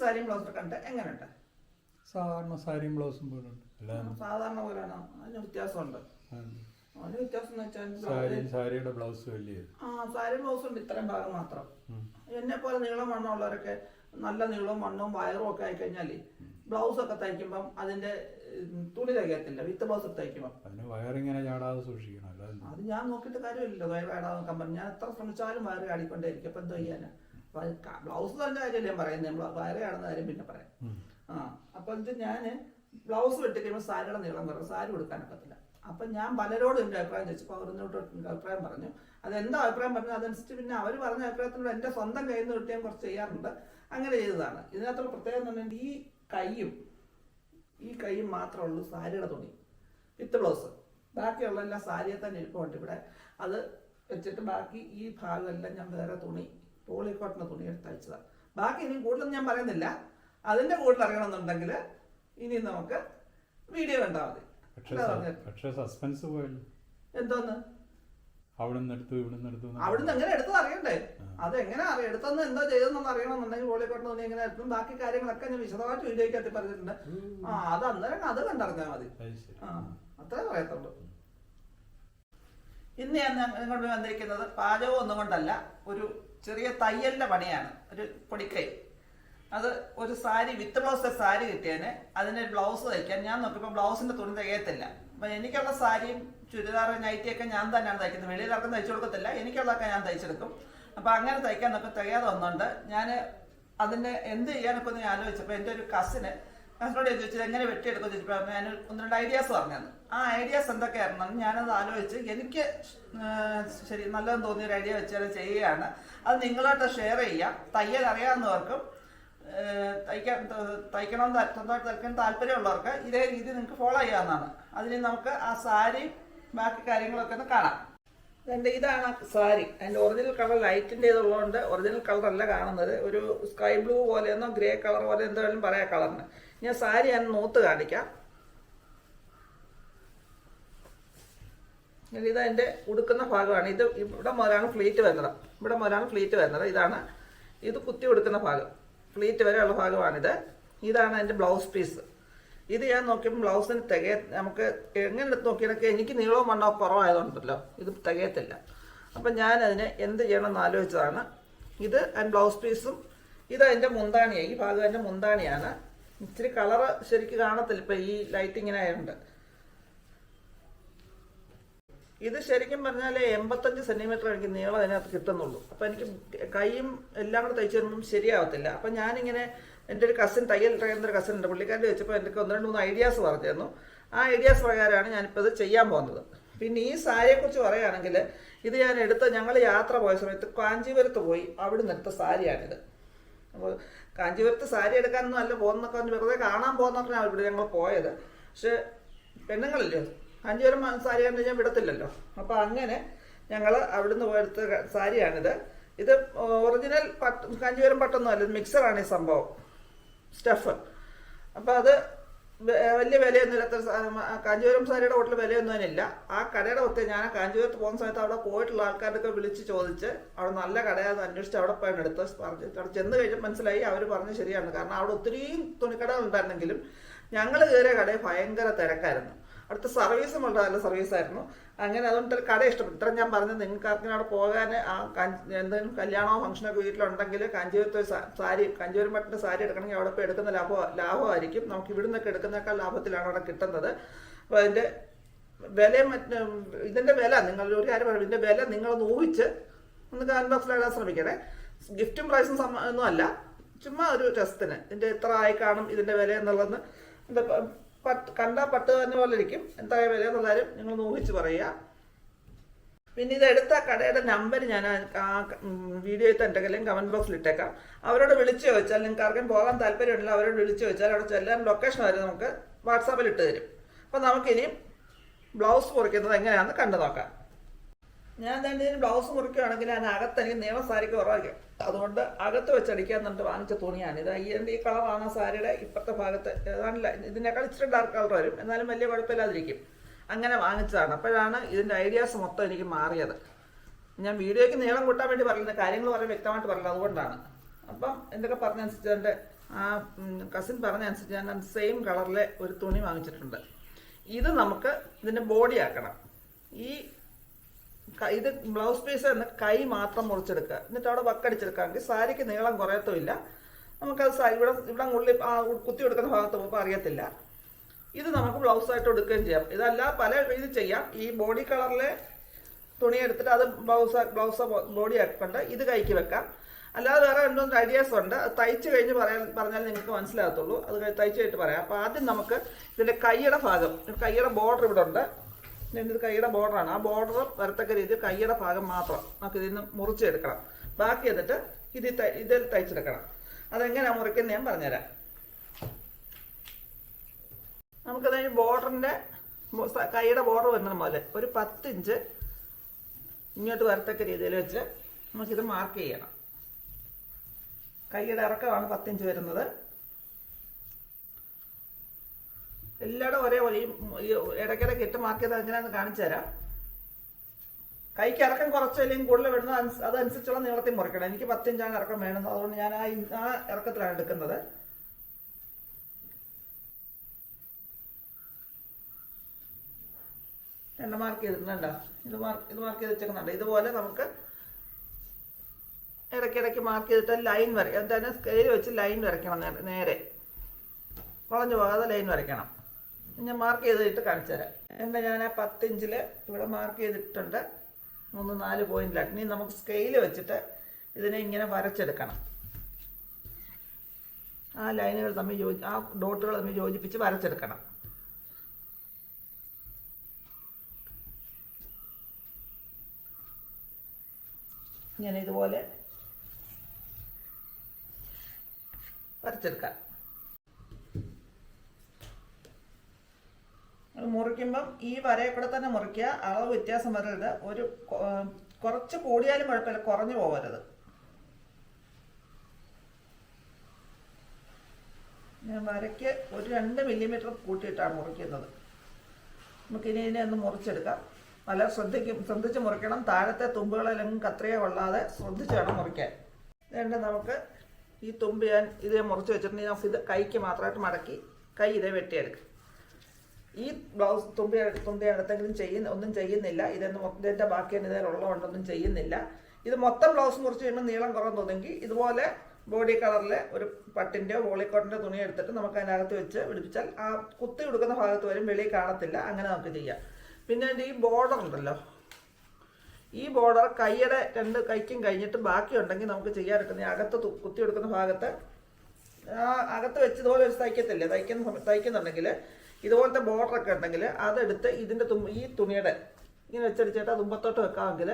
സാരിയും ബ്ലൗസും കണ്ട് എങ്ങനെയുണ്ട്? സാധാരണ സാരിയും ബ്ലൗസും പോലെ ഉണ്ട് സാധാരണ പോലെയാണോ. അതിന് വ്യത്യാസമുണ്ട്. അതിന് വ്യത്യാസം എന്ന് വെച്ചാൽ സാരി സാരിയുടെ ബ്ലൗസ് വലിയ ആ സാരി ബ്ലൗസ് ഉണ്ട് ഇത്രയും ഭാഗം മാത്രം. എന്നെ പോലെ നീളം വണ്ണം ഉള്ളവരൊക്കെ നല്ല നീളവും വണ്ണവും വയറും ഒക്കെ ആയി ആയിക്കഴിഞ്ഞാൽ ബ്ലൗസ് ഒക്കെ തയ്ക്കുമ്പം അതിന്റെ തുണി തയ്ക്കത്തില്ല വിത്ത് ബ്ലൗസ് തയ്ക്കുമ്പോൾ അതിന് വയറിങ്ങനെ ചാടാതെ സൂക്ഷിക്കണം. അത് ഞാൻ നോക്കിയിട്ട് കാര്യമില്ലല്ലോ. വയർ ചാടാതെ കമ്പനി ഞാൻ എത്ര ശ്രമിച്ചാലും വയറ് കാടിക്കൊണ്ടേയിരിക്കും അപ്പൊ എന്തോ ചെയ്യാനാ? ബ്ലൗസ് തന്നെ കാര്യമല്ലേ ഞാൻ പറയുന്നത് വയറ് ആണെന്ന കാര്യം പിന്നെ പറയാം. ആ അപ്പൊ ഇത് ഞാൻ ബ്ലൗസ് വെട്ടി കഴിയുമ്പോൾ സാരിയുടെ നീളം കുറവ് സാരി കൊടുക്കാനൊക്കത്തില്ല അപ്പൊ ഞാൻ പലരോടും എന്റെ അഭിപ്രായം ചോദിച്ചപ്പോൾ എന്നോട് അഭിപ്രായം പറഞ്ഞു. അത് എന്താ അഭിപ്രായം പറഞ്ഞു അതനുസരിച്ച് പിന്നെ അവർ പറഞ്ഞ അഭിപ്രായത്തിനോട് എന്റെ സ്വന്തം കയ്യിൽ നിന്ന് കിട്ടിയാൽ കുറച്ച് ചെയ്യാറുണ്ട്. അങ്ങനെ ചെയ്തതാണ്. ഇതിനകത്തുള്ള പ്രത്യേകത എന്ന് പറഞ്ഞാൽ ഈ കൈയും ഈ കൈയും മാത്രമേ ഉള്ളൂ സാരിയുടെ തുണി. വിത്ത് ബ്ലൗസ് ബാക്കിയുള്ള എല്ലാം സാരിയെ തന്നെ ഇരിപ്പുണ്ട് ഇവിടെ. അത് വെച്ചിട്ട് ബാക്കി ഈ ഭാഗമെല്ലാം ഞാൻ വേറെ തുണി പോളിക്കോട്ടിന് തുണി എടുത്ത് അയച്ചതാണ് ബാക്കി ഇനി കൂടുതലൊന്നും ഞാൻ പറയുന്നില്ല. അതിന്റെ കൂടുതൽ അറിയണമെന്നുണ്ടെങ്കിൽ ഇനി നമുക്ക് വീഡിയോ കണ്ടാൽ മതി. പക്ഷെ സസ്പെൻസ് പോയല്ലോ. എന്തോന്ന്? അവിടുന്ന് എടുത്തു ഇവിടുന്ന് എടുത്തു അവിടുന്ന് എങ്ങനെ എടുത്തത് അറിയണ്ടേ? അത് എങ്ങനെ അറിയാം? എടുത്തെന്ന് എന്തോ ചെയ്തെന്നൊന്ന് അറിയണമെന്നുണ്ടെങ്കിൽ പോളിക്കോട്ടിന് തുണി എങ്ങനെ എടുത്തും? ബാക്കി കാര്യങ്ങളൊക്കെ ഞാൻ വിശദമായിട്ട് വീഡിയോയ്ക്കകത്ത് പറഞ്ഞിട്ടുണ്ട്. ആ അത് അന്നേരം അത് കണ്ടറിഞ്ഞാൽ മതി. ആ അത്രേ പറയത്തുള്ളൂ. ഇന്ന് ഞാൻ നിങ്ങളുടെ വന്നിരിക്കുന്നത് പാചകം ഒന്നും കൊണ്ടല്ല ഒരു ചെറിയ തയ്യലിന്റെ പണിയാണ് ഒരു പൊടിക്കൈ. അത് ഒരു സാരി വിത്ത് ബ്ലൗസ് സാരി കിട്ടിയതിന് അതിന് ബ്ലൗസ് തയ്ക്കാൻ ഞാൻ നോക്കിയപ്പോൾ ബ്ലൗസിന്റെ തുണി തികയത്തില്ല. അപ്പൊ എനിക്കുള്ള സാരിയും ചുരിദാർ നൈറ്റിയൊക്കെ ഞാൻ തന്നെയാണ് തയ്ക്കുന്നത്. വെളിയിൽ ആർക്കും തയ്ച്ചു കൊടുക്കത്തില്ല എനിക്കുള്ളതൊക്കെ ഞാൻ തയ്ച്ചെടുക്കും. അപ്പൊ അങ്ങനെ തയ്ക്കാൻ നോക്കി തികയാതെ വന്നുകൊണ്ട് ഞാൻ അതിന് എന്ത് ചെയ്യാനൊക്കെ ഒന്ന് ഞാൻ ആലോചിച്ചപ്പോൾ എന്റെ ഒരു കസിന് ഞാൻ ചോദിച്ചത് എങ്ങനെ വെട്ടിയെടുക്കും? ചോദിച്ചപ്പോൾ ഞാൻ ഒന്ന് രണ്ട് ഐഡിയാസ് പറഞ്ഞു ആ ഐഡിയാസ് എന്തൊക്കെയായിരുന്നു? ഞാനത് ആലോചിച്ച് എനിക്ക് ശരി നല്ലതെന്ന് തോന്നിയ ഒരു ഐഡിയ വെച്ചാൽ ചെയ്യുകയാണ്. അത് നിങ്ങളായിട്ട് ഷെയർ ചെയ്യാം. തയ്യൽ അറിയാവുന്നവർക്കും തയ്ക്കാൻ തയ്ക്കണമെന്ന് സ്വന്തമായിട്ട് തയ്ക്കാൻ താല്പര്യമുള്ളവർക്ക് ഇതേ രീതി നിങ്ങൾക്ക് ഫോളോ ചെയ്യാവുന്നതാണ്. അതിന് നമുക്ക് ആ സാരി ബാക്കി കാര്യങ്ങളൊക്കെ ഒന്ന് കാണാം. എന്റെ ഇതാണ് ആ സാരി അതിന്റെ ഒറിജിനൽ കളർ ലൈറ്റിന്റെ ഇതുള്ളതുകൊണ്ട് ഒറിജിനൽ കളറല്ല കാണുന്നത്. ഒരു സ്കൈ ബ്ലൂ പോലെയെന്നോ ഗ്രേ കളർ പോലെ എന്തായാലും പറയാം കളറിന് ഞാൻ സാരി ഞാൻ നൂത്ത് കാണിക്കാം. ഇത് അതിന്റെ ഉടുക്കുന്ന ഭാഗമാണ്. ഇത് ഇവിടെ മുതലാണ് ഫ്ലീറ്റ് വരുന്നത്. ഇവിടെ മുതലാണ് ഫ്ലീറ്റ് വരുന്നത്. ഇതാണ് ഇത് കുത്തി കൊടുക്കുന്ന ഭാഗം. ഫ്ലീറ്റ് വരെയുള്ള ഭാഗമാണിത്. ഇതാണ് അതിന്റെ ബ്ലൗസ് പീസ് ഇത് ഞാൻ നോക്കിയപ്പോൾ ബ്ലൗസിന് തികയ നമുക്ക് എങ്ങനെ എടുത്ത് നോക്കിയാലൊക്കെ എനിക്ക് നീളവും വണ്ണവും കുറവായതുകൊണ്ടല്ലോ. ഇത് തികയത്തില്ല. അപ്പം ഞാൻ അതിന് എന്ത് ചെയ്യണമെന്ന് ആലോചിച്ചതാണ്. ഇത് അതിന്റെ ബ്ലൗസ് പീസും ഇത് അതിന്റെ മുന്താണിയാണ് ഈ ഭാഗം അതിന്റെ മുന്താണിയാണ്. ഇച്ചിരി കളറ് ശരിക്ക് കാണത്തില്ല. ഇപ്പം ഈ ലൈറ്റ് ഇങ്ങനെ ആയതുകൊണ്ട് ഇത് ശരിക്കും പറഞ്ഞാൽ എൺപത്തഞ്ച് സെന്റിമീറ്റർ എനിക്ക് നീളം അതിനകത്ത് കിട്ടുന്നുള്ളൂ. അപ്പം എനിക്ക് കൈയും എല്ലാം കൂടെ തയ്ച്ചു വരുമ്പം ശരിയാവത്തില്ല. അപ്പം ഞാനിങ്ങനെ എന്റെ ഒരു കസിൻ തയ്യൽ ട്രെയിനർ ഒരു കസിൻ ഉണ്ട്. പുള്ളിക്കാരന്റെ വെച്ചപ്പോൾ എനിക്ക് ഒന്ന് രണ്ട് മൂന്ന് ഐഡിയാസ് പറഞ്ഞിരുന്നു. ആ ഐഡിയാസ് പ്രകാരമാണ് ഞാനിപ്പോൾ ഇത് ചെയ്യാൻ പോകുന്നത്. പിന്നെ ഈ സാരിയെക്കുറിച്ച് പറയുകയാണെങ്കിൽ ഇത് ഞാൻ എടുത്ത ഞങ്ങൾ യാത്ര പോയ സമയത്ത് കാഞ്ചീപുരത്ത് പോയി അവിടെ നിന്നെടുത്ത സാരിയാണിത്. അപ്പോൾ കാഞ്ചീപുരത്ത് സാരി എടുക്കാനൊന്നും അല്ല പോകുന്നൊക്കെ പറഞ്ഞ് വെറുതെ കാണാൻ പോകുന്നൊക്കെയാണ് ഇവിടെ ഞങ്ങൾ പോയത്. പക്ഷെ പെണ്ണുങ്ങളില്ലേ? കാഞ്ചീപുരം സാരി കണ്ടു ഞാൻ വിടത്തില്ലല്ലോ. അപ്പോൾ അങ്ങനെ ഞങ്ങൾ അവിടുന്ന് പോയെടുത്ത സാരിയാണിത്. ഇത് ഒറിജിനൽ പട്ട് കാഞ്ചീപുരം പട്ടൊന്നും അല്ല മിക്സറാണ് ഈ സംഭവം. സ്റ്റഫ്. അപ്പോൾ അത് വലിയ വിലയൊന്നും ഇല്ലാത്ത കാഞ്ചീപുരം സാരിയുടെ ഹോട്ടൽ വിലയൊന്നും അതിനില്ല ആ കടയുടെ ഒത്തിരി ഞാൻ കാഞ്ചീപുരത്ത് പോകുന്ന സമയത്ത് അവിടെ പോയിട്ടുള്ള ആൾക്കാരൊക്കെ വിളിച്ച് ചോദിച്ച് അവിടെ നല്ല കടയാന്ന് അന്വേഷിച്ച് അവിടെ പോയാണ് എടുത്ത് പറഞ്ഞ്. അവിടെ ചെന്ന് കഴിഞ്ഞ് മനസ്സിലായി അവർ പറഞ്ഞ് ശരിയാണ്. കാരണം അവിടെ ഒത്തിരിയും തുണിക്കടകൾ ഉണ്ടായിരുന്നെങ്കിലും ഞങ്ങൾ കയറിയ കടയിൽ ഭയങ്കര തിരക്കായിരുന്നു. അടുത്ത സർവീസും വളരെ നല്ല സർവീസായിരുന്നു. അങ്ങനെ അതുകൊണ്ട് കട ഇഷ്ടപ്പെട്ടു. ഇത്ര ഞാൻ പറഞ്ഞത് നിങ്ങൾക്ക് ആർക്കും അവിടെ പോകാൻ ആ എന്തെങ്കിലും കല്യാണമോ ഫംഗ്ഷനോ വീട്ടിലുണ്ടെങ്കിൽ കാഞ്ചീപുരത്ത് സാരി കാഞ്ചീപുരം പട്ടിന്റെ സാരി എടുക്കണമെങ്കിൽ അവിടെ പോയി എടുക്കുന്ന ലാഭം ലാഭമായിരിക്കും. നമുക്ക് ഇവിടെ നിന്നൊക്കെ എടുക്കുന്നേക്കാൾ ലാഭത്തിലാണ് അവിടെ കിട്ടുന്നത്. അപ്പോൾ അതിന്റെ വില മറ്റ് ഇതിന്റെ വില നിങ്ങൾ ഒരു കാര്യം പറയും ഇതിന്റെ വില നിങ്ങളൊന്ന് ഊഹിച്ച് ഒന്ന് കമന്റ് ബോക്സിൽ ശ്രമിക്കണേ. ഗിഫ്റ്റും പ്രൈസും ഒന്നും അല്ല. ചുമ്മാ ഒരു ടെസ്റ്റിന് ഇതിന്റെ എത്ര ആയി കാണും ഇതിന്റെ വില എന്നുള്ളതെന്ന് എന്താ പട്ട് കണ്ട പട്ട് തന്നെ പോലെ ഇരിക്കും. എന്താ വില എന്നുള്ളവരും നിങ്ങൾ ഊഹിച്ച് പറയുക. പിന്നെ ഇത് എടുത്ത കടയുടെ നമ്പർ ഞാൻ ആ വീഡിയോയിൽ തന്നെ കമന്റ് ബോക്സിൽ ഇട്ടേക്കാം. അവരോട് വിളിച്ചു ചോദിച്ചാൽ നിങ്ങൾക്ക് ആർക്കും പോകാൻ താല്പര്യമുണ്ടല്ലോ അവരോട് വിളിച്ചു ചോദിച്ചാൽ അവിടെ ചെല്ലാൻ ലൊക്കേഷൻ വരെ നമുക്ക് വാട്സാപ്പിൽ ഇട്ട് തരും. അപ്പം നമുക്കിനി ബ്ലൗസ് പൊറിക്കുന്നത് എങ്ങനെയാണെന്ന് കണ്ടു നോക്കാം. ഞാൻ തന്നെ ബ്ലൗസ് മുറിക്കുകയാണെങ്കിൽ ഞാൻ അകത്ത് എനിക്ക് നീളം സാരിക്ക് കുറവായിരിക്കും. അതുകൊണ്ട് അകത്ത് വെച്ചടിക്കാൻ എന്നിട്ട് വാങ്ങിച്ച തുണിയാണ്. ഇത് അയ്യന്റെ ഈ കളറാണ് സാരിയുടെ ഇപ്പുറത്തെ ഭാഗത്ത്. ഏതാണ്ടില്ല? ഇതിനേക്കാൾ ഇച്ചിരി ഡാർക്ക് കളർ വരും. എന്നാലും വലിയ കുഴപ്പമില്ലാതിരിക്കും. അങ്ങനെ വാങ്ങിച്ചതാണ്. അപ്പോഴാണ് ഇതിന്റെ ഐഡിയാസ് മൊത്തം എനിക്ക് മാറിയത്. ഞാൻ വീഡിയോയ്ക്ക് നീളം കൂട്ടാൻ വേണ്ടി പറയുന്നത് കാര്യങ്ങൾ വളരെ വ്യക്തമായിട്ട് പറയുന്നത് അതുകൊണ്ടാണ്. അപ്പം എന്തൊക്കെ പറഞ്ഞനുസരിച്ച് എന്റെ ആ കസിൻ പറഞ്ഞനുസരിച്ച് ഞാൻ സെയിം കളറിലെ ഒരു തുണി വാങ്ങിച്ചിട്ടുണ്ട്. ഇത് നമുക്ക് ഇതിന്റെ ബോഡി ആക്കണം. ഈ ഇത് ബ്ലൗസ് പീസ് എന്ന് കൈ മാത്രം മുറിച്ചെടുക്കുക. എന്നിട്ട് അവിടെ വക്കടിച്ചെടുക്കാമെങ്കിൽ സാരിക്ക് നീളം കുറയത്തുമില്ല. നമുക്കത് സാരി ഇവിടെ ഇവിടെ ഉള്ളിൽ ആ കുത്തി എടുക്കുന്ന ഭാഗത്ത് പോകുമ്പോൾ അറിയത്തില്ല. ഇത് നമുക്ക് ബ്ലൗസ് ആയിട്ട് എടുക്കുകയും ചെയ്യാം. ഇതല്ല പല രീതി ചെയ്യാം. ഈ ബോഡി കളറിലെ തുണി എടുത്തിട്ട് അത് ബ്ലൗസ് ബ്ലൗസ് ബോഡി ആക്കിക്കൊണ്ട് ഇത് കൈക്ക് വെക്കാം. അല്ലാതെ വേറെ രണ്ടു മൂന്ന് ഐഡിയാസ് ഉണ്ട്. അത് തയ്ച്ച് കഴിഞ്ഞ് പറയാൻ പറഞ്ഞാൽ നിങ്ങൾക്ക് മനസ്സിലാകത്തുള്ളൂ. അത് തയ്ച്ച് കഴിഞ്ഞിട്ട് പറയാം. അപ്പോൾ ആദ്യം നമുക്ക് ഇതിന്റെ കൈയുടെ ഭാഗം കൈയുടെ ബോർഡർ ഇവിടെ ഉണ്ട്. ഇത് കൈയുടെ ബോർഡറാണ്. ആ ബോർഡർ വരത്തക്ക രീതിയിൽ കൈയുടെ ഭാഗം മാത്രം നമുക്ക് ഇതിൽ നിന്ന് മുറിച്ചെടുക്കണം. ബാക്കി എന്നിട്ട് ഇത് ഇതിൽ തയ്ച്ചെടുക്കണം. അതെങ്ങനെയാണ് മുറിക്കുന്നത് ഞാൻ പറഞ്ഞുതരാം. നമുക്കത് ബോർഡറിന്റെ കൈയുടെ ബോർഡർ വരുന്ന പോലെ ഒരു പത്തിഞ്ച് ഇങ്ങോട്ട് വരത്തക്ക രീതിയിൽ വെച്ച് നമുക്കിത് മാർക്ക് ചെയ്യണം. കൈയുടെ ഇറക്കമാണ് പത്തിഞ്ച് വരുന്നത്. എല്ലായിടും ഒരേപോലെ ഈ ഇടയ്ക്കിടയ്ക്ക് ഇട്ട് മാർക്ക് ചെയ്ത് എങ്ങനെയാണെന്ന് കാണിച്ചു തരാം. കൈക്ക് ഇറക്കം കുറച്ച് അല്ലെങ്കിൽ കൂടുതൽ വിടുന്നത് അതനുസരിച്ചുള്ള നീളത്തിൽ മുറിക്കണം. എനിക്ക് പത്തിഞ്ചാണ് ഇറക്കം വേണം അതുകൊണ്ട് ഞാൻ ആ ആ ഇറക്കത്തിലാണ് എടുക്കുന്നത്. രണ്ട് മാർക്ക് ചെയ്തിട്ടുണ്ടോ ഇത് മാർക്ക് ഇത് മാർക്ക് ചെയ്ത് വെച്ചേക്കുന്നുണ്ട്. ഇതുപോലെ നമുക്ക് ഇടയ്ക്കിടയ്ക്ക് മാർക്ക് ചെയ്തിട്ട് ലൈൻ വരയ്ക്കാം എന്തായാലും സ്കെയിൽ വെച്ച് ലൈൻ വരയ്ക്കണം നേരെ. വളഞ്ഞു പോകാതെ ലൈൻ വരയ്ക്കണം. ഞാൻ മാർക്ക് ചെയ്തിട്ട് കാണിച്ചു തരാം. എന്റെ ഞാൻ ആ പത്തിഞ്ചിൽ ഇവിടെ മാർക്ക് ചെയ്തിട്ടുണ്ട്. മൂന്ന് നാല് പോയിന്റിലാണ് ഇനി നമുക്ക് സ്കെയിൽ വെച്ചിട്ട് ഇതിനെ ഇങ്ങനെ വരച്ചെടുക്കണം. ആ ലൈനുകൾ തമ്മിൽ യോജി ആ ഡോട്ടുകൾ തമ്മിൽ യോജിപ്പിച്ച് വരച്ചെടുക്കണം. ഞാൻ ഇതുപോലെ വരച്ചെടുക്കാം. മുറിക്കുമ്പം ഈ വരയെ കൂടെ തന്നെ മുറിക്കുക. അളവ് വ്യത്യാസം വരരുത്. ഒരു കുറച്ച് കൂടിയാലും കുഴപ്പമില്ല. കുറഞ്ഞു പോകരുത് ഞാൻ വരയ്ക്ക് ഒരു രണ്ട് മില്ലിമീറ്റർ കൂട്ടിയിട്ടാണ് മുറിക്കുന്നത്. നമുക്കിനി ഇതിനെ ഒന്ന് മുറിച്ചെടുക്കാം. നല്ല ശ്രദ്ധിക്കും ശ്രദ്ധിച്ച് മുറിക്കണം. താഴത്തെ തുമ്പുകളെല്ലാം കത്രയോ കൊള്ളാതെ ശ്രദ്ധിച്ച് വേണം മുറിക്കാൻ. രണ്ട് നമുക്ക് ഈ തുമ്പ് ഞാൻ ഇതേ മുറിച്ച് വെച്ചിട്ടുണ്ടെങ്കിൽ ഞാൻ ഇത് കൈക്ക് മാത്രമായിട്ട് മടക്കി കൈ ഇതേ വെട്ടിയെടുക്കും. ഈ ബ്ലൗസ് തുമ്പി തുമ്പി അടുത്തെങ്കിലും ചെയ്യുന്ന ഒന്നും ചെയ്യുന്നില്ല. ഇതൊന്നും ഇതിന്റെ ബാക്കി ഇതിലുള്ളതുകൊണ്ടൊന്നും ചെയ്യുന്നില്ല. ഇത് മൊത്തം ബ്ലൗസ് മുറിച്ച് കഴിയുമ്പോൾ നീളം കുറവ് തുടങ്ങി ഇതുപോലെ ബോഡി കളറിലെ ഒരു പട്ടിന്റെയോ വോളിക്കോട്ടിന്റെ തുണി എടുത്തിട്ട് നമുക്ക് അതിനകത്ത് വെച്ച് പിടിപ്പിച്ചാൽ ആ കുത്തി കൊടുക്കുന്ന ഭാഗത്ത് വരും വെളി കാണത്തില്ല. അങ്ങനെ നമുക്ക് ചെയ്യാം. പിന്നെ ഈ ബോർഡർ ഉണ്ടല്ലോ. ഈ ബോർഡർ കൈയുടെ രണ്ട് കൈക്കും കഴിഞ്ഞിട്ട് ബാക്കി ഉണ്ടെങ്കിൽ നമുക്ക് ചെയ്യാനെടുക്കുന്ന അകത്ത് കുത്തി കൊടുക്കുന്ന ഭാഗത്ത് അകത്ത് വെച്ച് ഇതുപോലെ ഒരു തയ്ക്കത്തില്ലേ? തയ്ക്കുന്ന തയ്ക്കുന്നുണ്ടെങ്കിൽ ഇതുപോലത്തെ ബോർഡർ ഒക്കെ ഉണ്ടെങ്കിൽ അതെടുത്ത് ഇതിന്റെ തുമ്പ ഈ തുണിയുടെ ഇങ്ങനെ വെച്ചടിച്ചിട്ട് തുമ്പത്തോട്ട് വെക്കാമെങ്കിൽ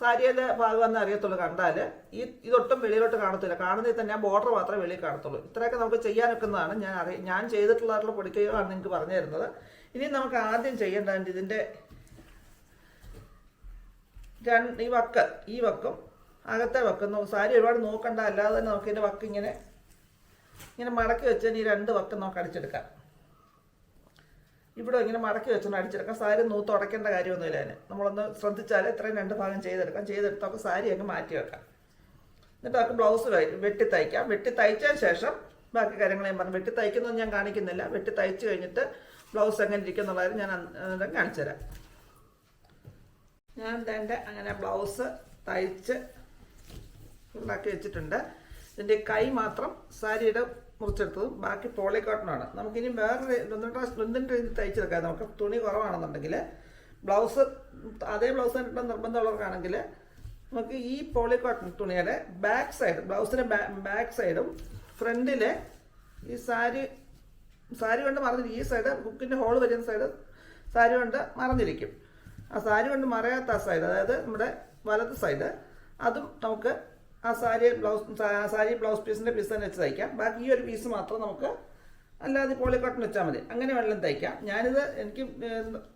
സാരിയുടെ ഭാഗം എന്ന് അറിയത്തുള്ളൂ കണ്ടാൽ. ഈ ഇതൊട്ടും വെളിയിലോട്ട് കാണത്തില്ല. കാണുന്നതിൽ തന്നെ ആ ബോർഡർ മാത്രമേ വെളിയിൽ കാണത്തുള്ളൂ. ഇത്രയൊക്കെ നമുക്ക് ചെയ്യാൻ വെക്കുന്നതാണ് ഞാൻ അറിയ ഞാൻ ചെയ്തിട്ടുള്ളതായിട്ടുള്ള പൊടിക്കൈകളാണ് നിങ്ങൾക്ക് പറഞ്ഞു തരുന്നത്. ഇനി നമുക്ക് ആദ്യം ചെയ്യേണ്ടത് ഇതിന്റെ രണ്ട് ഈ വക്ക് ഈ വക്കും അകത്തെ വക്കും സാരി ഒരുപാട് നോക്കണ്ട അല്ലാതെ തന്നെ നമുക്ക് ഇതിന്റെ വക്ക് ഇങ്ങനെ ഇങ്ങനെ മടക്കി വെച്ച് ഈ രണ്ട് വക്കം നമുക്ക് അടിച്ചെടുക്കാം. ഇവിടെ ഇങ്ങനെ മടക്കി വെച്ചൊന്ന് അടിച്ചെടുക്കാം. സാരി നൂത്ത് ഉടയ്ക്കേണ്ട കാര്യമൊന്നുമില്ല അതിന്. നമ്മളൊന്ന് ശ്രദ്ധിച്ചാൽ ഇത്രയും രണ്ട് ഭാഗം ചെയ്തെടുക്കാം. ചെയ്തെടുത്ത് നമുക്ക് സാരി അങ്ങ് മാറ്റി വെക്കാം. എന്നിട്ട് നമുക്ക് ബ്ലൗസ് വെട്ടി തയ്ക്കാം. വെട്ടി തയ്ച്ചതിന് ശേഷം ബാക്കി കാര്യങ്ങൾ ഞാൻ പറഞ്ഞു. വെട്ടി തയ്ക്കുന്നത് ഞാൻ കാണിക്കുന്നില്ല. വെട്ടി തയ്ച്ച് കഴിഞ്ഞിട്ട് ബ്ലൗസ് എങ്ങനെ ഇരിക്കും എന്നുള്ളത് ഞാൻ കാണിച്ചു തരാം. ഞാൻ തേണ്ട അങ്ങനെ ബ്ലൗസ് തയ്ച്ച് ഉണ്ടാക്കി വെച്ചിട്ടുണ്ട്. ഇതിന്റെ കൈ മാത്രം സാരിയുടെ മുറിച്ചെടുത്തതും. ബാക്കി പോളി കോട്ടണാണ് നമുക്കിനി വേറെ ഒന്നിന്റെ രീതി തയ്ച്ചെടുക്കാം നമുക്ക് തുണി കുറവാണെന്നുണ്ടെങ്കിൽ ബ്ലൗസ് അതേ ബ്ലൗസ് തന്നെ നിർബന്ധമുള്ളവർക്കാണെങ്കിൽ നമുക്ക് ഈ പോളി കോട്ടൺ തുണിയുടെ ബാക്ക് സൈഡ് ബ്ലൗസിന്റെ ബാക്ക് സൈഡും ഫ്രണ്ടിലെ ഈ സാരി സാരി കൊണ്ട് മറന്നിരിക്കും. ഈ സൈഡ് ബുക്കിന്റെ ഹോൾ വരുന്ന സൈഡ് സാരി കൊണ്ട് മറന്നിരിക്കും. ആ സാരി കൊണ്ട് മറയാത്ത സൈഡ് അതായത് നമ്മുടെ വലത് സൈഡ് അതും നമുക്ക് ആ സാരി ബ്ലൗസ് സാരി ബ്ലൗസ് പീസിന്റെ പീസ് തന്നെ വെച്ച് തയ്ക്കാം. ബാക്കി ഈ ഒരു പീസ് മാത്രം നമുക്ക് അല്ലാതെ പോളി കോട്ടൺ വെച്ചാൽ മതി. അങ്ങനെ വെള്ളം തയ്ക്കാം. ഞാനിത് എനിക്ക്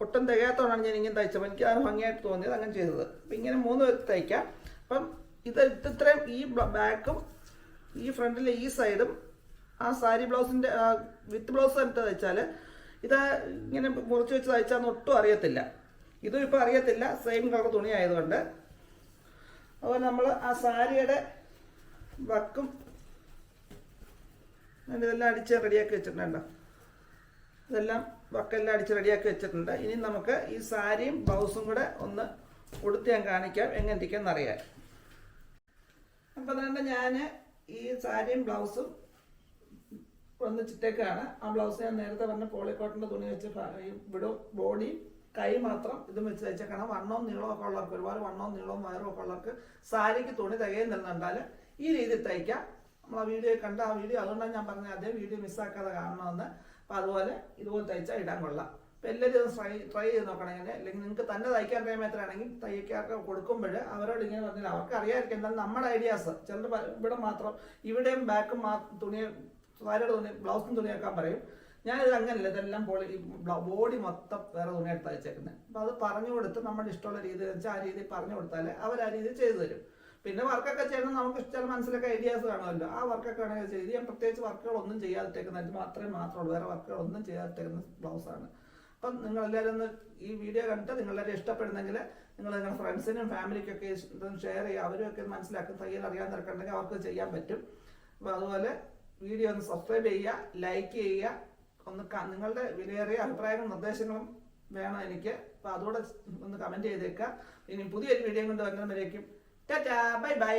ഒട്ടും തികയാത്തതുകൊണ്ടാണ് ഞാൻ ഇങ്ങനെ തയ്ച്ചത്. എനിക്ക് അത് ഭംഗിയായിട്ട് തോന്നിയത് അങ്ങനെ ചെയ്തത്. അപ്പം ഇങ്ങനെ മൂന്ന് പേർക്ക് തയ്ക്കാം. അപ്പം ഇത് ഇത് ഇത്രയും ഈ ബാക്കും ഈ ഫ്രണ്ടിലെ ഈ സൈഡും ആ സാരി ബ്ലൗസിന്റെ വിത്ത് ബ്ലൗസ് എന്നിട്ട് തയ്ച്ചാൽ ഇത് ഇങ്ങനെ മുറിച്ച് വെച്ച് തയ്ച്ചാൽ ഒട്ടും അറിയത്തില്ല. ഇതും ഇപ്പോൾ അറിയത്തില്ല. സെയിം കളർ തുണി ആയതുകൊണ്ട് അതുപോലെ നമ്മൾ ആ സാരിയുടെ വക്കും ഇതെല്ലാം അടിച്ച് റെഡിയാക്കി വെച്ചിട്ടുണ്ടോ ഇതെല്ലാം വക്കെല്ലാം അടിച്ച് റെഡിയാക്കി വെച്ചിട്ടുണ്ട്. ഇനി നമുക്ക് ഈ സാരിയും ബ്ലൗസും കൂടെ ഒന്ന് ഉടുത്ത് ഞാൻ കാണിക്കാം. എങ്ങനെ ഇരിക്കുമെന്ന് അറിയാൻ. അപ്പം അതുകൊണ്ട് ഞാൻ ഈ സാരിയും ബ്ലൗസും ഒന്ന് ചിട്ടേക്കാണ്. ആ ബ്ലൗസ് ഞാൻ നേരത്തെ പറഞ്ഞ പോളിക്കോട്ടന്റെ തുണി വെച്ച് ഫ- ഈ ഇവിടെ ബോഡി കൈ മാത്രം ഇതും വെച്ച് തയ്ച്ചേക്കണം വണ്ണവും നീളവും ഒക്കെ ഉള്ളവർക്ക് ഒരുപാട് വണ്ണവും നീളവും വയറും ഒക്കെ ഉള്ളവർക്ക് സാരിക്ക് തുണി തികയുന്നുണ്ടാൽ ഈ രീതിയിൽ തയ്ക്കാം. നമ്മൾ ആ വീഡിയോ കണ്ട ആ വീഡിയോ അതുകൊണ്ടാണ് ഞാൻ പറഞ്ഞത് അതേ വീഡിയോ മിസ്സാക്കാതെ കാണണമെന്ന്. അപ്പം അതുപോലെ ഇതുപോലെ തയ്ച്ചാൽ ഇടാൻ കൊള്ളാം. അപ്പം എല്ലാവരും ട്രൈ ട്രൈ ചെയ്ത് നോക്കണം ഇങ്ങനെ അല്ലെങ്കിൽ നിങ്ങൾക്ക് തന്നെ തയ്ക്കാൻ അറിയാൻ എത്രയാണെങ്കിൽ തയ്ക്കാർക്ക് കൊടുക്കുമ്പോൾ അവരോട് ഇങ്ങനെ പറഞ്ഞാൽ അവർക്ക് അറിയാമായിരിക്കും എന്നാൽ നമ്മുടെ ഐഡിയാസ് ചിലർ ഇവിടെ മാത്രം ഇവിടെയും ബാക്കും തുണി സാരിയുടെ തുണി ബ്ലൗസും തുണി വെക്കാൻ പറയും. ഞാനിത് അങ്ങനല്ല ഇതെല്ലാം പോളി ബോഡി മൊത്തം വേറെ തുണി എടുത്ത് അയച്ചേക്കുന്നത് അപ്പം അത് പറഞ്ഞു കൊടുത്ത് നമ്മുടെ ഇഷ്ടമുള്ള രീതി വെച്ചാൽ ആ രീതി പറഞ്ഞു കൊടുത്താൽ അവർ ആ രീതി ചെയ്തു തരും. പിന്നെ വർക്കൊക്കെ ചെയ്യണം നമുക്ക് ചില മനസ്സിലൊക്കെ ഐഡിയാസ് കാണുമല്ലോ ആ വർക്കൊക്കെ ആണെങ്കിൽ ചെയ്ത് ഞാൻ പ്രത്യേകിച്ച് വർക്കുകളൊന്നും ചെയ്യാതിട്ടേക്കുന്നത് ഇത് മാത്രമേ മാത്രമുള്ളൂ. വേറെ വർക്കുകളൊന്നും ചെയ്യാതിട്ടേക്കുന്ന ബ്ലൗസാണ് അപ്പം നിങ്ങളെല്ലാവരും ഒന്ന് ഈ വീഡിയോ കണ്ടിട്ട് നിങ്ങളെല്ലാവരും ഇഷ്ടപ്പെടുന്നെങ്കിൽ നിങ്ങൾ നിങ്ങളുടെ ഫ്രണ്ട്സിനും ഫാമിലിക്കൊക്കെ ഷെയർ ചെയ്യുക. അവരൊക്കെ മനസ്സിലാക്കും. തയ്യൽ അറിയാൻ തിരക്കുണ്ടെങ്കിൽ അവർക്ക് ചെയ്യാൻ പറ്റും. അപ്പോൾ അതുപോലെ വീഡിയോ ഒന്ന് സബ്സ്ക്രൈബ് ചെയ്യുക ലൈക്ക് ചെയ്യുക ഒന്ന് നിങ്ങളുടെ വിലയേറിയ അഭിപ്രായങ്ങളും നിർദ്ദേശങ്ങളും വേണം എനിക്ക്. അപ്പോൾ അതുകൂടെ ഒന്ന് കമന്റ് ചെയ്തേക്കുക ഇനി പുതിയൊരു വീഡിയോ കൊണ്ട് വരുന്നവരേക്കും. Bye bye.